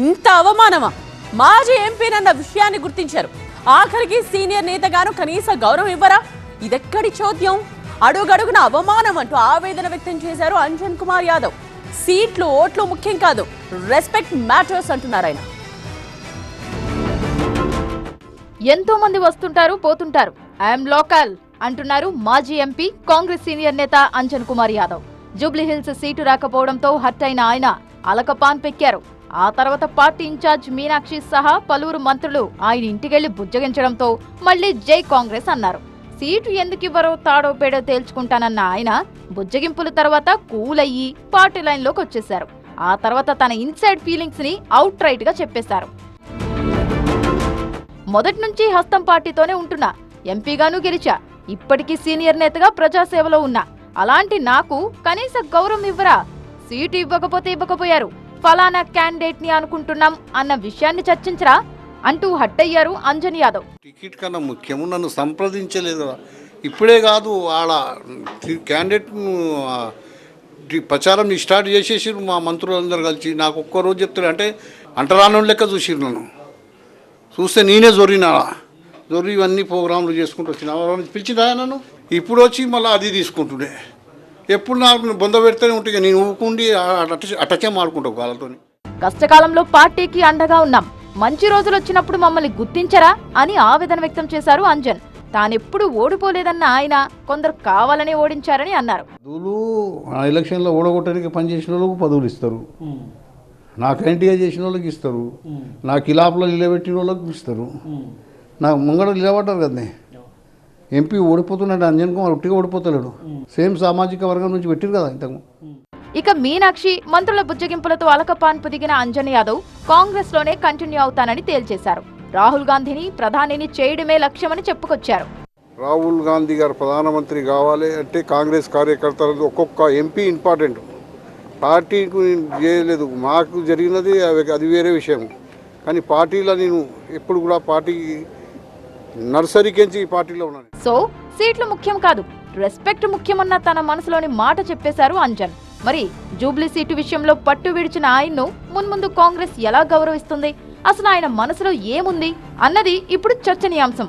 ఇంత అవమానమా? మాజీ ఎంపీనన్న విషయాన్ని గుర్తించారు. ఆఖరికి సీనియర్ నేతగాను కనీస గౌరవం ఇవ్వరా? ఇదెక్కడి చోద్యం? అడుగడుగున అవమానం అంటూ ఆవేదన వ్యక్తం చేశారు అంజన్ కుమార్ యాదవ్. సీట్లు ఓట్లు ముఖ్యం కాదు రెస్పెక్ట్ మ్యాటర్స్ అంటున్నారు ఆయన. ఎంతో మంది వస్తుంటారు పోతుంటారు. ఐఎమ్ లోకల్ అంటున్నారు మాజీ ఎంపీ కాంగ్రెస్ సీనియర్ నేత అంజన్ కుమార్ యాదవ్. జూబ్లీహిల్స్ సీటు రాకపోవడంతో హర్ట్ అయిన ఆయన అలకపాన్ పెక్కారు. ఆ తర్వాత పార్టీ ఇన్ఛార్జ్ మీనాక్షి సహా పలువురు మంత్రులు ఆయన ఇంటికెళ్ళి బుజ్జగించడంతో మళ్ళీ జై కాంగ్రెస్ అన్నారు. సీటు ఎందుకు ఇవ్వరో తాడో పేడో తేల్చుకుంటానన్న ఆయన బుజ్జగింపుల తర్వాత కూల్ అయ్యి పార్టీ లైన్లోకి వచ్చేశారు. ఆ తర్వాత తన ఇన్సైడ్ ఫీలింగ్స్ని అవుట్ రైట్గా చెప్పేశారు. మొదటి నుంచి హస్తం పార్టీతోనే ఉంటున్నా. ఎంపీగాను గెలిచా. ఇప్పటికీ సీనియర్ నేతగా ప్రజాసేవలో ఉన్నా. అలాంటి నాకు కనీస గౌరవం ఇవ్వరా? సీటు ఇవ్వకపోతే ఇవ్వకపోయారు. ఫలానా క్యాండిడేట్ని అనుకుంటున్నాం అన్న విషయాన్ని చర్చించరా? అంటూ హట్టయ్యారు అంజన్ యాదవ్. టికెట్ కన్నా ముఖ్యము నన్ను సంప్రదించలేదు ఇప్పుడే కాదు ఆడ క్యాండిడేట్ ప్రచారం స్టార్ట్ చేసేసిరు మా మంత్రులందరూ కలిసి. నాకు ఒక్క రోజు చెప్తారు అంటే అంటరాను లెక్క చూసిరు నన్ను. చూస్తే నేనే జొరినా. జొరి ఇవన్నీ ప్రోగ్రాంలు చేసుకుంటూ వచ్చిన. ఎవరైనా నన్ను? ఇప్పుడు వచ్చి మళ్ళీ అది తీసుకుంటుండే. ఎప్పుడు నాకు బొంద పెడితేనే ఉంటే ఇక నేను ఊకుండి అట్ట అట్టచే మాడుకుంటావు వాళ్ళతో కష్టకాలంలో పార్టీకి అండగా ఉన్నాం. మంచి రోజులు వచ్చినప్పుడు మమ్మల్ని గుర్తించరా అని ఆవేదన వ్యక్తం చేశారు అంజన్. తానెప్పుడు ఓడిపోలేదన్న ఆయన కొందరు కావాలని ఓడించారని అన్నారు. పదవులు ఆ ఎలక్షన్లో ఓడగొట్టడానికి పనిచేసిన వాళ్ళకు పదవులు ఇస్తారు. నాకు యాంటీగా చేసిన వాళ్ళకి ఇస్తారు నా కిలాపులో నిలబెట్టిన వాళ్ళకి ఇస్తారు నాకు ముంగడ నిలబడ్డారు కదనే. ఎంపీ ఓడిపోతున్నాడు అంజన్ కుమార్ ఉట్టిగా ఓడిపోతలేడు. సేమ్ సామాజిక వర్గం నుంచి పెట్టిరు కదా ఇంతకు ఇక మీనాక్షి మంత్రుల బుజ్జగింపులతో అలకపాన్పు దిగిన అంజన్ యాదవ్ కాంగ్రెస్లోనే కంటిన్యూ అవుతానని తేల్చేశారు. రాహుల్ గాంధీని ప్రధానిని చేయడమే లక్ష్యమని చెప్పుకొచ్చారు. రాహుల్ గాంధీ గారు ప్రధానమంత్రి కావాలి అంటే కాంగ్రెస్ కార్యకర్తలు ఒక్కొక్క ఎంపీ ఇంపార్టెంట్. పార్టీకి చేయలేదు. మాకు జరిగినది అది వేరే విషయం. కానీ పార్టీలో నేను ఎప్పుడు కూడా పార్టీ నర్సరీకెంచి ఈ పార్టీలో ఉన్నాను సో సీట్లు ముఖ్యం కాదు రెస్పెక్ట్ ముఖ్యమన్న తన మనసులోని మాట చెప్పేశారు అంజన్. మరి జూబ్లీ సీటు విషయంలో పట్టు విడిచిన ఆయన్ను మున్ముందు కాంగ్రెస్ ఎలా గౌరవిస్తుంది? అసలు ఆయన మనసులో ఏముంది? అన్నది ఇప్పుడు చర్చనీయాంశం.